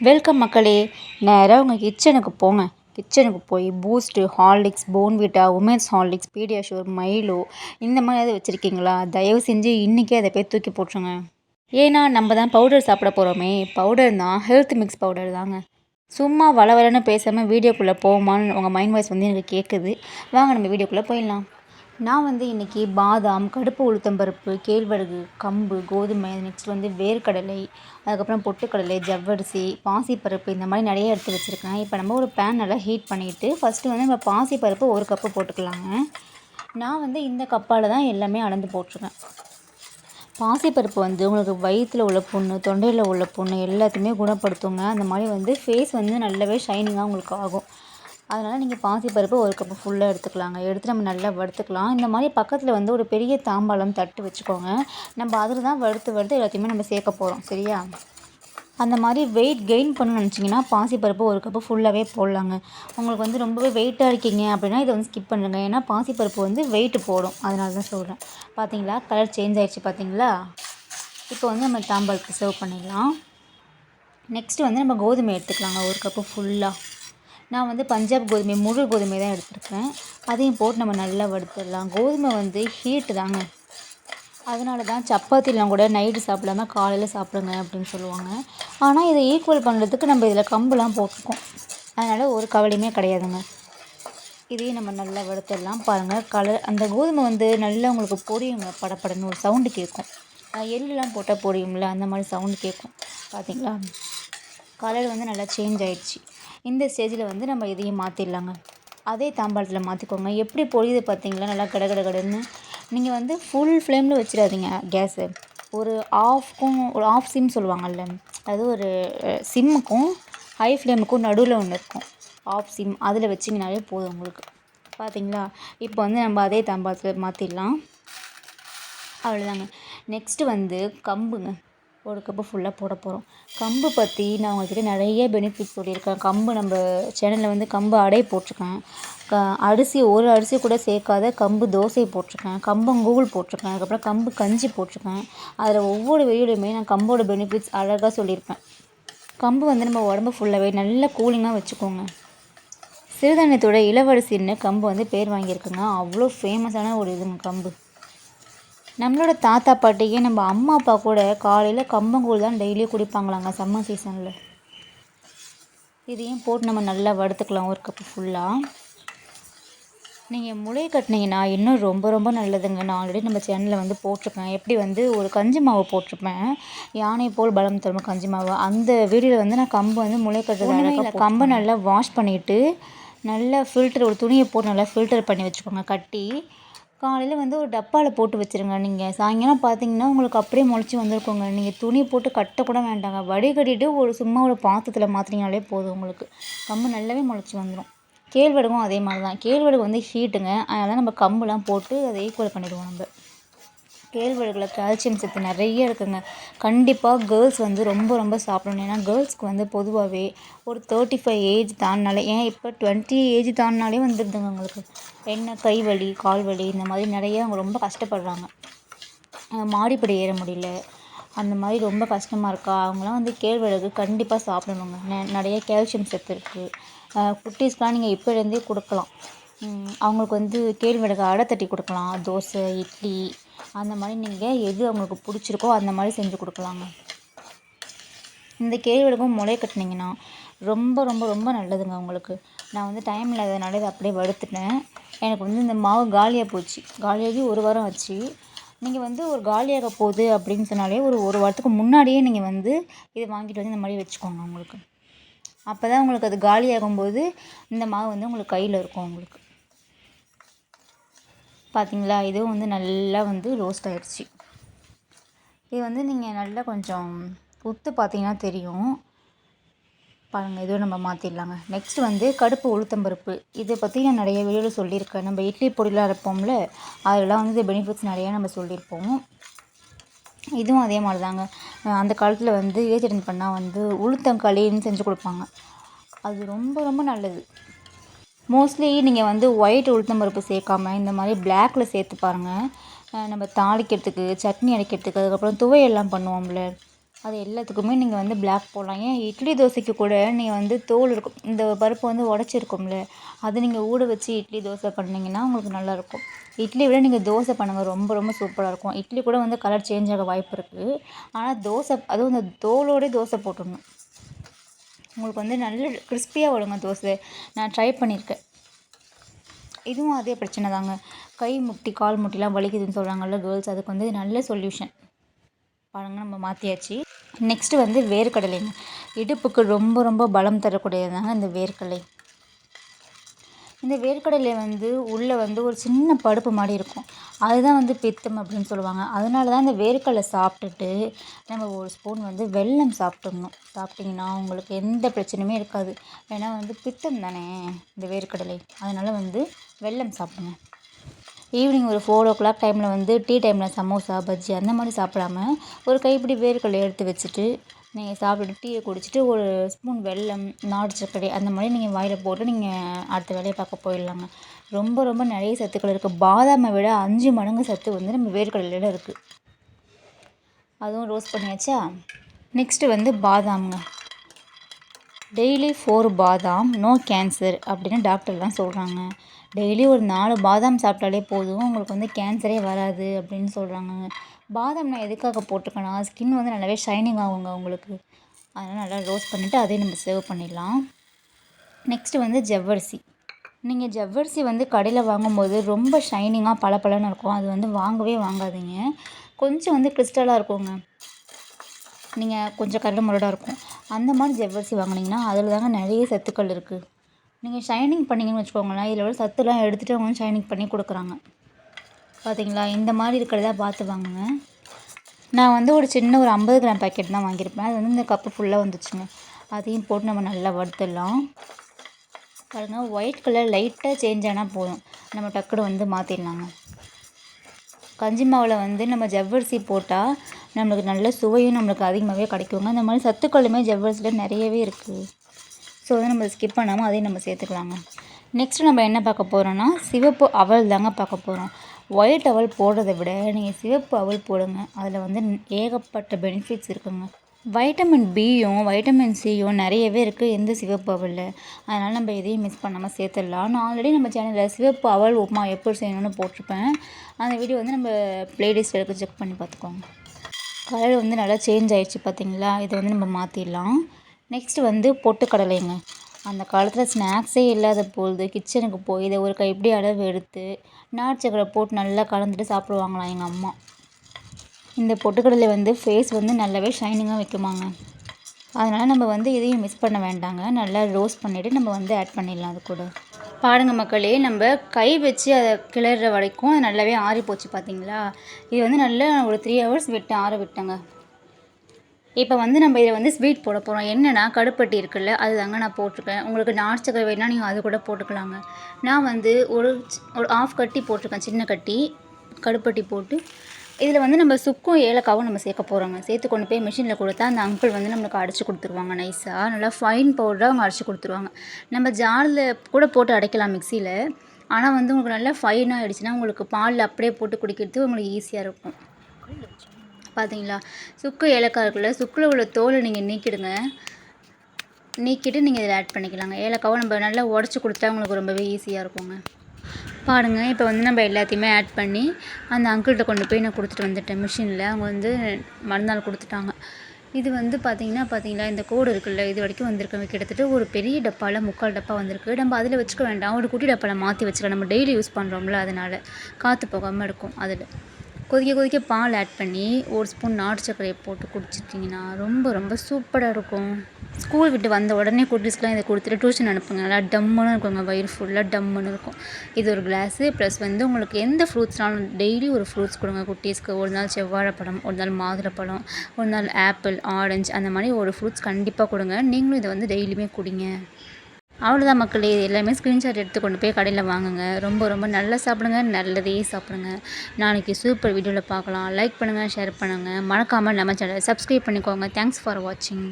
Welcome மக்களே. நேராக உங்கள் கிச்சனுக்கு போங்க. கிச்சனுக்கு போய் boost Horlicks Bournvita women's Horlicks PediaSure Milo இந்த மாதிரி ஏதாவது வச்சுருக்கீங்களா? தயவு செஞ்சு இன்றைக்கே அதை போய் தூக்கி போட்டுருங்க. ஏன்னா நம்ம தான் பவுடர் சாப்பிட போகிறோமே பவுடர் தான் ஹெல்த் மிக்ஸ் பவுடர் தாங்க. சும்மா வளவலன்னு பேசாமல் வீடியோக்குள்ளே போகுமான்னு உங்கள் மைண்ட் வாய்ஸ் வந்து எனக்கு கேட்குது வாங்க நம்ம வீடியோக்குள்ளே போயிடலாம். நான் வந்து இன்றைக்கி பாதாம் கடுப்பு உளுத்தம்பருப்பு கேழ்வரகு கம்பு கோதுமை நெக்ஸ்ட் வந்து வேர்க்கடலை அதுக்கப்புறம் பொட்டுக்கடலை ஜவ்வரிசி பாசிப்பருப்பு இந்த மாதிரி நிறைய எடுத்து வச்சுருக்கேன். இப்போ நம்ம ஒரு பேன் நல்லா ஹீட் பண்ணிவிட்டு ஃபஸ்ட்டு வந்து நம்ம பாசிப்பருப்பு ஒரு கப்பு போட்டுக்கலாங்க. நான் வந்து இந்த கப்பால் தான் எல்லாமே அளந்து போட்டிருக்கேன். பாசிப்பருப்பு வந்து உங்களுக்கு வயிற்றில் உள்ள புண்ணு தொண்டையில் உள்ள புண்ணு எல்லாத்தையுமே குணப்படுத்துங்க. அந்த மாதிரி வந்து ஃபேஸ் வந்து நல்லாவே ஷைனிங்காக உங்களுக்கு ஆகும். அதனால் நீங்கள் பாசிப்பருப்பு ஒரு கப்பு ஃபுல்லாக எடுத்துக்கலாங்க. எடுத்து நம்ம நல்லா வறுத்துக்கலாம். இந்த மாதிரி பக்கத்தில் வந்து ஒரு பெரிய தாம்பாளம் தட்டு வச்சுக்கோங்க. நம்ம அதில் தான் வறுத்து வறுத்து எல்லாத்தையுமே நம்ம சேர்க்க போகிறோம் சரியா? அந்த மாதிரி வெயிட் கெயின் பண்ணணும்னு நினச்சிங்கன்னா பாசிப்பருப்பு ஒரு கப்பு ஃபுல்லாகவே போடலாங்க. உங்களுக்கு வந்து ரொம்பவே வெயிட்டாக இருக்கீங்க அப்படின்னா இதை வந்து ஸ்கிப் பண்ணுங்கள் ஏன்னா பாசிப்பருப்பு வந்து வெயிட் போடும். அதனால தான் சொல்கிறேன் பார்த்தீங்களா கலர் சேஞ்ச் ஆகிடுச்சு பார்த்தீங்களா இப்போ வந்து நம்ம தாம்பாளுக்கு சர்வ் பண்ணிடலாம். நெக்ஸ்ட்டு வந்து நம்ம கோதுமை எடுத்துக்கலாங்க. ஒரு கப்பு ஃபுல்லாக நான் வந்து பஞ்சாப் கோதுமை முழு கோதுமை தான் எடுத்துருக்கேன் அதையும் போட்டு நம்ம நல்லா வறுத்துடலாம். கோதுமை வந்து ஹீட்டு தாங்க. அதனால தான் சப்பாத்திலாம் கூட நைட்டு சாப்பிடாம காலையில் சாப்பிடுங்க அப்படின்னு சொல்லுவாங்க. ஆனால் இதை ஈக்குவல் பண்ணுறதுக்கு நம்ம இதில் கம்புலாம் போட்டிருக்கோம். அதனால் ஒரு கவலையுமே கிடையாதுங்க. இதையும் நம்ம நல்லா வறுத்துடலாம். பாருங்கள் கலர் அந்த கோதுமை வந்து நல்லா உங்களுக்கு பொரியுங்க. படப்படன்னு ஒரு சவுண்டு கேட்கும். எள்ளுலாம் போட்டால் பொரியும்ல அந்த மாதிரி சவுண்டு கேட்கும். பார்த்தீங்களா கலர் வந்து நல்லா சேஞ்ச் ஆயிடுச்சு. இந்த ஸ்டேஜில் வந்து நம்ம இதையும் மாற்றிடலாங்க அதே தாம்பாளத்தில் மாற்றிக்கோங்க எப்படி பொழியுது பார்த்தீங்களா? நல்லா கட கட கடன்னு. நீங்கள் வந்து ஃபுல் ஃப்ளேமில் வச்சிடாதீங்க கேஸு ஒரு ஆஃப்க்கும் ஒரு ஆஃப் சிம் சொல்லுவாங்கல்ல. அது ஒரு சிம்முக்கும் ஹை ஃப்ளேமுக்கும் நடுவில் ஒன்று இருக்கும். ஆஃப் சிம் அதில் வச்சிங்கனாலே போதும் உங்களுக்கு. பார்த்தீங்களா இப்போ வந்து நம்ம அதே தாம்பாளத்தில் மாற்றிடலாம் அவ்வளோதாங்க நெக்ஸ்ட்டு வந்து கம்புங்க. ஒரு கப்பு ஃபுல்லாக போட போகிறோம் கம்பு பற்றி நான் உங்கள்கிட்ட நிறைய பெனிஃபிட் சொல்லியிருக்கேன். கம்பு நம்ம சேனலில் வந்து கம்பு அடை போட்டிருக்கேன் க அரிசி ஒரு அரிசி கூட சேர்க்காத கம்பு தோசை போட்டிருக்கேன். கம்பங்கூழ் போட்டிருக்கேன். அதுக்கப்புறம் கம்பு கஞ்சி போட்டிருக்கேன். அதில் ஒவ்வொரு வெயிலுமே நான் கம்போட பெனிஃபிட்ஸ் அழகாக சொல்லியிருப்பேன். கம்பு வந்து நம்ம உடம்பு ஃபுல்லாகவே நல்ல கூலிங்காக வச்சுக்கோங்க. சிறுதானியத்தோட இளவரசின்னு கம்பு வந்து பேர் வாங்கியிருக்குங்க. அவ்வளோ ஃபேமஸான ஒரு இதுங்க கம்பு. நம்மளோட தாத்தா பாட்டிக்கு நம்ம அம்மா அப்பா கூட காலையில் கம்பங்கூழ் தான் டெய்லியும் குடிப்பாங்களாங்க சம்மர் சீசனில் இதையும் போட்டு நம்ம நல்லா வறுத்துக்கலாம் ஒரு கப்பு ஃபுல்லாக நீங்கள் முளை கட்டினீங்கன்னா இன்னும் ரொம்ப ரொம்ப நல்லதுங்க. நான் ஆல்ரெடி நம்ம சேனலில் வந்து போட்டிருப்பேன். எப்படி வந்து ஒரு கஞ்சி மாவு போட்டிருப்பேன். யானை போல் பலம் தரும் கஞ்சி மாவு. அந்த வீடியோவில் வந்து நான் கம்பு வந்து முளை கட்டுறது கம்பை. நல்லா வாஷ் பண்ணிவிட்டு நல்லா ஃபில்டர் ஒரு துணியை போட்டு நல்லா ஃபில்டர் பண்ணி வச்சுக்கோங்க. கட்டி காலையில் வந்து ஒரு டப்பாவில் போட்டு வச்சுருங்க. நீங்கள் சாயங்காலம் பார்த்தீங்கன்னா உங்களுக்கு அப்படியே முளைச்சி வந்திருக்குங்க. நீங்கள் துணி போட்டு கட்டக்கூட வேண்டாங்க. வடிகட்டிட்டு ஒரு சும்மா ஒரு பாத்திரத்தில் மாற்றினீங்கனாலே போதும் உங்களுக்கு. கம்பு நல்லாவே முளைச்சி வந்துடும் கேழ்வரகும் அதே மாதிரி தான் கேழ்வரகு வந்து ஹீட்டுங்க. அதனால் நம்ம கம்புலாம் போட்டு அதை ஈக்குவல் பண்ணிடுவோம் நம்ம. கேழ்வரகுல கால்சியம் சத்து நிறைய இருக்குங்க. கண்டிப்பாக கேர்ள்ஸ் வந்து ரொம்ப ரொம்ப சாப்பிடணும். ஏன்னா கேர்ள்ஸ்க்கு வந்து பொதுவாகவே ஒரு தேர்ட்டி ஃபைவ் ஏஜ் தாண்டினாலே ஏன் இப்போ டுவெண்ட்டி ஏஜ் தாண்டினாலே வந்துடுதுங்க உங்களுக்கு. என்ன கை வலி கால் வலி இந்த மாதிரி நிறைய அவங்க ரொம்ப கஷ்டப்படுறாங்க. மாடிப்படி ஏற முடியல. அந்த மாதிரி ரொம்ப கஷ்டமாக இருக்கா? அவங்களாம் வந்து கேழ்வரகு கண்டிப்பாக சாப்பிடணுங்க. நெ நிறைய கால்சியம் சத்து இருக்குது குட்டீஸ்க்கெலாம் நீங்கள் இப்போலேருந்தே கொடுக்கலாம். அவங்களுக்கு வந்து கேழ்வரகு அடை தட்டி கொடுக்கலாம். தோசை இட்லி அந்த மாதிரி நீங்கள் எது அவங்களுக்கு பிடிச்சிருக்கோ அந்த மாதிரி செஞ்சு கொடுக்கலாங்க. இந்த கேழ்வரகும் முளை கட்டினீங்கன்னா ரொம்ப ரொம்ப ரொம்ப நல்லதுங்க அவங்களுக்கு. நான் வந்து டைம் இல்லாததுனால இதை அப்படியே வறுத்துட்டேன். எனக்கு வந்து இந்த மாவு காலியாக போச்சு. காலியாகி ஒரு வாரம் ஆச்சு. நீங்கள் வந்து ஒரு காலியாக போகுது அப்படின்னு சொன்னாலே ஒரு ஒரு வாரத்துக்கு முன்னாடியே நீங்கள் வந்து இதை வாங்கிட்டு வந்து இந்த மாதிரி வச்சுக்கோங்க உங்களுக்கு. அப்போ தான் உங்களுக்கு அது காலியாகும்போது இந்த மாவு வந்து உங்களுக்கு கையில் இருக்கும் உங்களுக்கு. பார்த்தீங்களா இதுவும் வந்து நல்லா வந்து ரோஸ்ட் ஆகிடுச்சி இது வந்து நீங்கள் நல்லா கொஞ்சம் உத்து பார்த்தீங்கன்னா தெரியும். பாருங்கள் இதுவும் நம்ம மாற்றிடலாங்க நெக்ஸ்ட் வந்து கடுப்பு உளுத்தம்பருப்பு இதை பற்றி நான் நிறைய வீடியோவில் சொல்லியிருக்கேன். நம்ம இட்லி பொடியெலாம் இருப்போம்ல அதெல்லாம் வந்து பெனிஃபிட்ஸ் நிறையா நம்ம சொல்லியிருப்போம். இதுவும் அதே மாதிரி தாங்க அந்த காலத்தில் வந்து ஏஜ் அட்டன் பண்ணால் வந்து உளுத்தங்களின்னு செஞ்சு கொடுப்பாங்க. அது ரொம்ப ரொம்ப நல்லது. மோஸ்ட்லி நீங்கள் வந்து ஒயிட் உளுத்தம் பருப்பு சேர்க்காம இந்த மாதிரி பிளாக்கில் சேர்த்து பாருங்கள் நம்ம தாளிக்கிறதுக்கு சட்னி அரைக்கிறதுக்கு அதுக்கப்புறம் துவையெல்லாம் பண்ணுவோம்ல. அது எல்லாத்துக்குமே நீங்கள் வந்து பிளாக் போடலாம். ஏன்? இட்லி தோசைக்கு கூட நீங்கள் வந்து தோல் இருக்கும் இந்த பருப்பு வந்து உடச்சிருக்கும்ல அது நீங்கள் ஊற வச்சு இட்லி தோசை பண்ணிங்கன்னா உங்களுக்கு நல்லாயிருக்கும். இட்லி விட நீங்கள் தோசை பண்ணுங்கள் ரொம்ப ரொம்ப சூப்பராக இருக்கும். இட்லி கூட வந்து கலர் சேஞ்ச் ஆக வாய்ப்பு இருக்குது ஆனால் தோசை அதுவும் இந்த தோலோடே தோசை போட்டுடணும். உங்களுக்கு வந்து நல்ல கிறிஸ்பியாக வருங்க தோசை. நான் ட்ரை பண்ணியிருக்கேன். இதுவும் அதே பிரச்சனை தாங்க. கை முட்டி கால் முட்டிலாம் வலிக்குதுன்னு சொல்கிறாங்கல்ல கேர்ள்ஸ் அதுக்கு வந்து நல்ல சொல்யூஷன் பாருங்கள் நம்ம மாற்றியாச்சு நெக்ஸ்ட்டு வந்து வேர்க்கடலைங்க இடுப்புக்கு ரொம்ப ரொம்ப பலம் தரக்கூடியதுதாங்க இந்த வேர்க்கடலை. இந்த வேர்க்கடலை வந்து உள்ளே வந்து ஒரு சின்ன படுப்பு மாதிரி இருக்கும். அதுதான் வந்து பித்தம் அப்படின்னு சொல்லுவாங்க. அதனால தான் இந்த வேர்க்கடலை சாப்பிட்டுட்டு நம்ம ஒரு ஸ்பூன் வந்து வெல்லம் சாப்பிட்டுடணும் சாப்பிட்டிங்கன்னா உங்களுக்கு எந்த பிரச்சனையுமே இருக்காது. ஏன்னா வந்து பித்தம் தானே இந்த வேர்க்கடலை. அதனால் வந்து வெல்லம் சாப்பிடுங்க. ஈவினிங் ஒரு ஃபோர் ஓ கிளாக் டைமில் வந்து டீ டைமில் சமோசா பஜ்ஜி அந்த மாதிரி சாப்பிடாம ஒரு கைப்பிடி வேர்க்கடலை எடுத்து வச்சுட்டு நீங்கள் சாப்பிட்டுட்டு டீயை குடிச்சிட்டு ஒரு ஸ்பூன் வெல்லம் நாட்டு சர்க்கரை அந்த மாதிரி நீங்கள் வாயில் போட்டு நீங்கள் அடுத்த வேலையை பார்க்க போயிடலாங்க. ரொம்ப ரொம்ப நிறைய சத்துக்கள் இருக்குது பாதாமை விட அஞ்சு மடங்கு சத்து வந்து நம்ம வேர்க்கடலையில் இருக்குது அதுவும் ரோஸ்ட் பண்ணியாச்சா? நெக்ஸ்ட்டு வந்து பாதாம்ங்க. டெய்லி ஃபோர் பாதாம் நோ கேன்சர் அப்படின்னு டாக்டர்லாம் சொல்கிறாங்க டெய்லி ஒரு நாலு பாதாம் சாப்பிட்டாலே போதும். உங்களுக்கு வந்து கேன்சரே வராது அப்படின்னு சொல்கிறாங்க பாதாம் நான் எதுக்காக போட்டிருக்கேன்னா ஸ்கின் வந்து நல்லாவே ஷைனிங் ஆகுங்க உங்களுக்கு. அதனால் நல்லா ரோஸ்ட் பண்ணிவிட்டு அதையும் நம்ம சேவ் பண்ணிடலாம். நெக்ஸ்ட்டு வந்து ஜவ்வரிசி. நீங்கள் ஜவ்வரிசி வந்து கடையில் வாங்கும்போது ரொம்ப ஷைனிங்காக பளபளன்னு இருக்கும். அது வந்து வாங்கவே வாங்காதீங்க. கொஞ்சம் வந்து கிறிஸ்டலாக இருக்குங்க. நீங்கள் கொஞ்சம் கரடு முரடாக இருக்கும். அந்த மாதிரி ஜவ்வரிசி வாங்கினீங்கன்னா அதில் தாங்க நிறைய சத்துக்கள் இருக்குது நீங்கள் ஷைனிங் பண்ணிங்கன்னு வச்சுக்கோங்களேன் இதில் உள்ள சத்துலாம் எடுத்துகிட்டு அவங்க வந்து ஷைனிங் பண்ணி கொடுக்குறாங்க. பார்த்தீங்களா இந்த மாதிரி இருக்கிறதா பார்த்து வாங்குங்க. நான் வந்து ஒரு சின்ன ஒரு ஐம்பது கிராம் பேக்கெட் தான் வாங்கியிருப்பேன். அது வந்து இந்த கப்பு ஃபுல்லாக வந்துச்சுங்க. அதையும் போட்டு நம்ம நல்லா வறுத்துடலாம். பாருங்கள் ஒயிட் கலர் லைட்டாக சேஞ்ச் ஆனால் போதும். நம்ம டக்குனு வந்து மாற்றிடலாங்க கஞ்சி மாவில் வந்து நம்ம ஜவ்வரிசி போட்டால் நம்மளுக்கு நல்ல சுவையும் நம்மளுக்கு அதிகமாகவே கிடைக்குங்க. அந்த மாதிரி சத்துக்களுமே ஜவ்வரிசியில் நிறையவே இருக்குது ஸோ வந்து நம்ம ஸ்கிப் பண்ணாமல் அதையும் நம்ம சேர்த்துக்கலாங்க. நெக்ஸ்ட்டு நம்ம என்ன பார்க்க போகிறோன்னா சிவப்பு அவல் தாங்க பார்க்க போகிறோம் ஒயிட் அவல் போடுறத விட நீங்கள் சிவப்பு அவல் போடுங்க. அதில் வந்து ஏகப்பட்ட பெனிஃபிட்ஸ் இருக்குங்க. வைட்டமின் பியும் வைட்டமின் சியும் நிறையவே இருக்குது எந்த சிவப்பு அவலில். அதனால் நம்ம எதையும் மிஸ் பண்ணாமல் சேர்த்துடலாம். நான் ஆல்ரெடி நம்ம சேனலில் சிவப்பு அவல் உப்புமா எப்படி செய்யணும்னு போட்டிருப்பேன். அந்த வீடியோ வந்து நம்ம ப்ளேலிஸ்ட்டில் இருக்குது செக் பண்ணி பார்த்துக்கோங்க. கலர் வந்து நல்லா சேஞ்ச் ஆகிடுச்சு பார்த்தீங்களா? இதை வந்து நம்ம மாற்றிடலாம் நெக்ஸ்ட்டு வந்து பொட்டுக்கடலைங்க. அந்த காலத்தில் ஸ்நாக்ஸே இல்லாத பொழுது கிச்சனுக்கு போய் இதை ஒரு கைப்பிடி அளவு எடுத்து நாட்டு சக்கரை போட்டு நல்லா கலந்துட்டு சாப்பிடுவாங்களாம் எங்கள் அம்மா. இந்த பொட்டுக்கடலை வந்து ஃபேஸ் வந்து நல்லாவே ஷைனிங்காக வைக்குமாங்க. அதனால் நம்ம வந்து இதையும் மிஸ் பண்ண வேண்டாங்க. நல்லா ரோஸ்ட் பண்ணிவிட்டு நம்ம வந்து ஆட் பண்ணிடலாம் அது கூட. பாருங்க மக்களே நம்ம கை வச்சு அதை கிளற வரைக்கும் அது நல்லாவே ஆறி போச்சு பார்த்தீங்களா இது வந்து நல்லா ஒரு த்ரீ ஹவர்ஸ் விட்டு ஆற விட்டேங்க. இப்போ வந்து நம்ம இதில் வந்து ஸ்வீட் போட போகிறோம் என்னென்னா கடுப்பட்டி இருக்குல்ல அது தாங்க நான் போட்டிருக்கேன். உங்களுக்கு நார் சக்கரை வேணால் நீங்கள் அது கூட போட்டுக்கலாங்க. நான் வந்து ஒரு ஒரு ஆஃப் கட்டி போட்டிருக்கேன் சின்ன கட்டி. கடுப்பட்டி போட்டு. இதில் வந்து நம்ம சுக்கும் ஏலக்காவும் நம்ம சேர்க்க போகிறோங்க சேர்த்து கொண்டு போய் மிஷினில் கொடுத்தா அந்த அங்கிள் வந்து நம்மளுக்கு அடைச்சி கொடுத்துருவாங்க நைஸாக நல்லா ஃபைன் பவுடராக அவங்க அடித்து கொடுத்துருவாங்க. நம்ம ஜாரில் கூட போட்டு அடைக்கலாம் மிக்சியில் ஆனால் வந்து உங்களுக்கு நல்லா ஃபைனாக ஆகிடுச்சுன்னா உங்களுக்கு பாலில் அப்படியே போட்டு குடிக்கிறதுக்கு உங்களுக்கு ஈஸியாக இருக்கும். பார்த்தீங்களா சுக்கு ஏலக்காய் இருக்குல்ல சுக்கில் உள்ள தோலை நீங்கள் நீக்கிடுங்க. நீக்கிட்டு நீங்கள் இதில் ஆட் பண்ணிக்கலாங்க. ஏலக்காவும் நம்ம நல்லா உடச்சி கொடுத்தா உங்களுக்கு ரொம்பவே ஈஸியாக இருக்குங்க. பாருங்கள் இப்போ வந்து நம்ம எல்லாத்தையுமே ஆட் பண்ணி அந்த அங்கிள்கிட்ட கொண்டு போய் நான் கொடுத்துட்டு வந்துட்டேன் மிஷினில் அவங்க வந்து மறுநாள் கொடுத்துட்டாங்க. இது வந்து பார்த்திங்கன்னா பார்த்தீங்களா இந்த கோடு இருக்குல்ல இது வரைக்கும் வந்திருக்கு கிட்டத்தட்ட ஒரு பெரிய டப்பாவில் முக்கால் டப்பா வந்திருக்கு. நம்ம அதில் வச்சுக்க வேண்டாம். ஒரு குட்டி டப்பாவில் மாற்றி வச்சுக்கலாம். நம்ம டெய்லி யூஸ் பண்ணுறோம்ல அதனால். காற்று போகாமல் இருக்கும் அதில். கொதிக்க கொதிக்க பால் ஆட் பண்ணி ஒரு ஸ்பூன் நாட்டு சர்க்கரையை போட்டு குடிச்சிட்டிங்கன்னா ரொம்ப ரொம்ப சூப்பராக இருக்கும். ஸ்கூல் விட்டு வந்த உடனே குட்டீஸ்க்குலாம் இதை கொடுத்துட்டு டியூஷன் அனுப்புங்க. நல்லா டம்முன்னு இருக்குங்க வயிறு ஃபுல்லாக டம்முன்னு இருக்கும். இது ஒரு கிளாஸு ப்ளஸ் வந்து உங்களுக்கு எந்த ஃப்ரூட்ஸ்னாலும் டெய்லி ஒரு ஃப்ரூட்ஸ் கொடுங்க. குட்டீஸ்க்கு ஒரு நாள் செவ்வாழைப்பழம் ஒரு நாள் மாதுளப்பழம் ஒரு நாள் ஆப்பிள் ஆரஞ்சு அந்த மாதிரி ஒரு ஃப்ரூட்ஸ் கண்டிப்பாக கொடுங்க. நீங்களும் இதை வந்து டெய்லியுமே குடிங்க. அவ்வளோதான் மக்களே. இது எல்லாமே ஸ்க்ரீன்ஷாட் எடுத்து கொண்டு போய் கடையில் வாங்குங்க. ரொம்ப ரொம்ப நல்லா சாப்பிடுங்க. நல்லதே சாப்பிடுங்க. நாளைக்கு சூப்பர் வீடியோவில் பார்க்கலாம். லைக் பண்ணுங்கள் ஷேர் பண்ணுங்கள் மறக்காமல் நம்ம சேனலை சப்ஸ்கிரைப் பண்ணிக்கோங்க. தேங்க்ஸ் ஃபார் வாட்சிங்